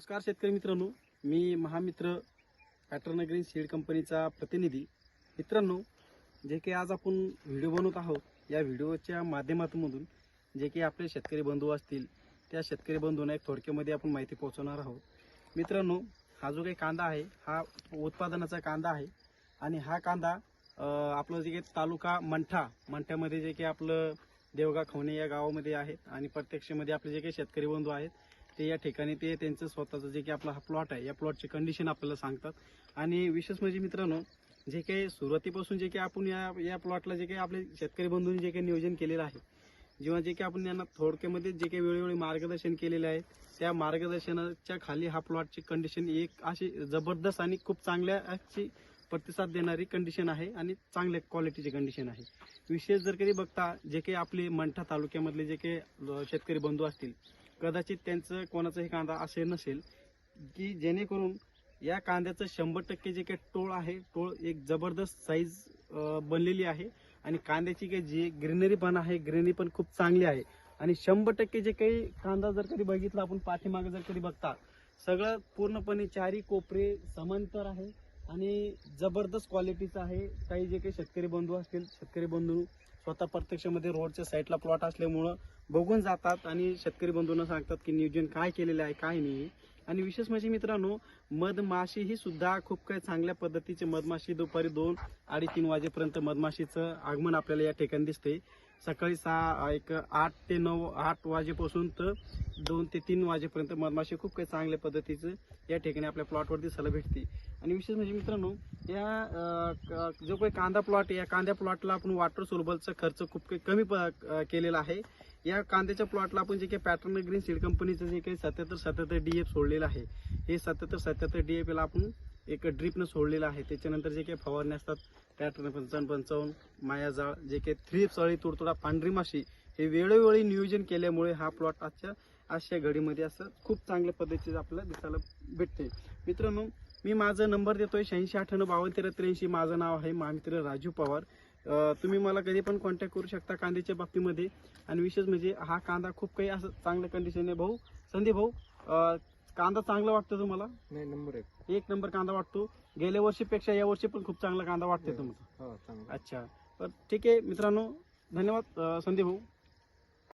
नमस्कार शेतकरी मित्रांनो. मी महामित्र पॅटर्न ग्रीन सीड कंपनीचा प्रतिनिधी. मित्रांनो जे काही आज आपण व्हिडिओ बनवत आहोत या व्हिडिओच्या माध्यमातून जे काही आपले शेतकरी बंधू असतील त्या शेतकरी बंधूंना एक थोडक्यामध्ये आपण माहिती पोहोचवणार आहोत. मित्रांनो हा जो काही कांदा आहे हा उत्पादनाचा कांदा आहे आणि हा कांदा आपलं जे काही तालुका मंठा मंठ्यामध्ये जे काही आपलं देवगा खवणे या गावामध्ये आहेत आणि प्रत्यक्षमध्ये आपले जे काही शेतकरी बंधू आहेत ते या ठिकाणी ते त्यांचं स्वतःचं जे काही आपला हा प्लॉट आहे या प्लॉटची कंडिशन आपल्याला सांगतात. आणि विशेष म्हणजे मित्रांनो जे काही सुरुवातीपासून जे काही आपण या या प्लॉटला जे काही आपले शेतकरी बंधूंनी जे काही नियोजन केलेलं आहे जेव्हा जे काही आपण यांना थोडक्यामध्ये जे काही वेळोवेळी मार्गदर्शन केलेले आहे त्या मार्गदर्शनाच्या खाली हा प्लॉटची कंडिशन एक अशी जबरदस्त आणि खूप चांगल्या अशी प्रतिसाद देणारी कंडिशन आहे आणि चांगल्या क्वालिटीची कंडिशन आहे. विशेष जर कधी बघता जे काही आपले मंठा तालुक्यामधले जे काही शेतकरी बंधू असतील कदाचित त्यांचं कोणाचाही कांदा असे नसेल की जेणेकरून या कांद्याचं शंभर टक्के जे काही टोळ आहे टोळ एक जबरदस्त साईज बनलेली आहे आणि कांद्याची काही जी ग्रीनरी पण आहे ग्रीनरी पण खूप चांगली आहे. आणि शंभर टक्के जे काही कांदा जर कधी बघितला आपण पाठीमागे जर कधी बघता सगळं पूर्णपणे चारी कोपरे समांतर आहे आणि जबरदस्त क्वालिटीचं आहे. काही जे काही शेतकरी बंधू असतील शेतकरी बंधू स्वतः प्रत्यक्षामध्ये रोडच्या साईडला प्लॉट असल्यामुळं बघून जातात आणि शेतकरी बंधूंना सांगतात की नियोजन काय केलेलं आहे काय नाही. आणि विशेष म्हणजे मित्रांनो मधमाशी ही सुद्धा खूप काही चांगल्या पद्धतीचे मधमाशी दुपारी दोन अडीच तीन वाजेपर्यंत मधमाशीचं आगमन आपल्याला या ठिकाणी दिसते सकाळी सहा एक आठ ते नऊ आठ वाजेपासून तर दोन ते तीन वाजेपर्यंत मधमाशी खूप काही चांगल्या पद्धतीचं या ठिकाणी आपल्या प्लॉटवर दिसायला भेटते. आणि विशेष म्हणजे मित्रांनो या क- जो काही कांदा प्लॉट या कांद्या प्लॉटला आपण वॉटर सोलबलचा खर्च खूप काही कमी प- केलेला आहे. या कांद्याच्या प्लॉटला आपण जे काही पॅटर्न ग्रीन सीड कंपनीचं जे काही सत्याहत्तर सत्याहत्तर डीएफ सोडलेलं आहे हे सत्याहत्तर सत्याहत्तर डीएफ ला आपण एक ड्रिपनं सोडलेलं आहे. त्याच्यानंतर जे काही फवारणी असतात पॅटर्न पंचावन्न पंचावन्न मायाजाळ जे काही थ्री सळी तुडतुडा पांढरी माशी हे वेळोवेळी नियोजन केल्यामुळे हा प्लॉट आजच्या आजच्या घडीमध्ये असं खूप चांगल्या पद्धतीचं आपल्याला दिसायला भेटते मित्रांनो मी माझा नंबर देतोय शहाऐंशी अठ्ठ्याण्णव बावन्न तेरा त्र्याऐंशी. माझं नाव आहे महामित्र राजू पवार. तुम्ही मला कधी पण कॉन्टॅक्ट करू शकता कांद्याच्या बाबतीमध्ये. आणि विशेष म्हणजे हा कांदा खूप काही असं चांगल्या कंडिशन आहे भाऊ संधी भाऊ कांदा चांगला वाटतो तुम्हाला? नाही नंबर एक. एक नंबर कांदा वाटतो. गेल्या वर्षीपेक्षा या वर्षी पण खूप चांगला कांदा वाटते तुम्हाला. हो चांगला. अच्छा. तर ठीक आहे मित्रांनो. धन्यवाद अं, संदीप भाऊ.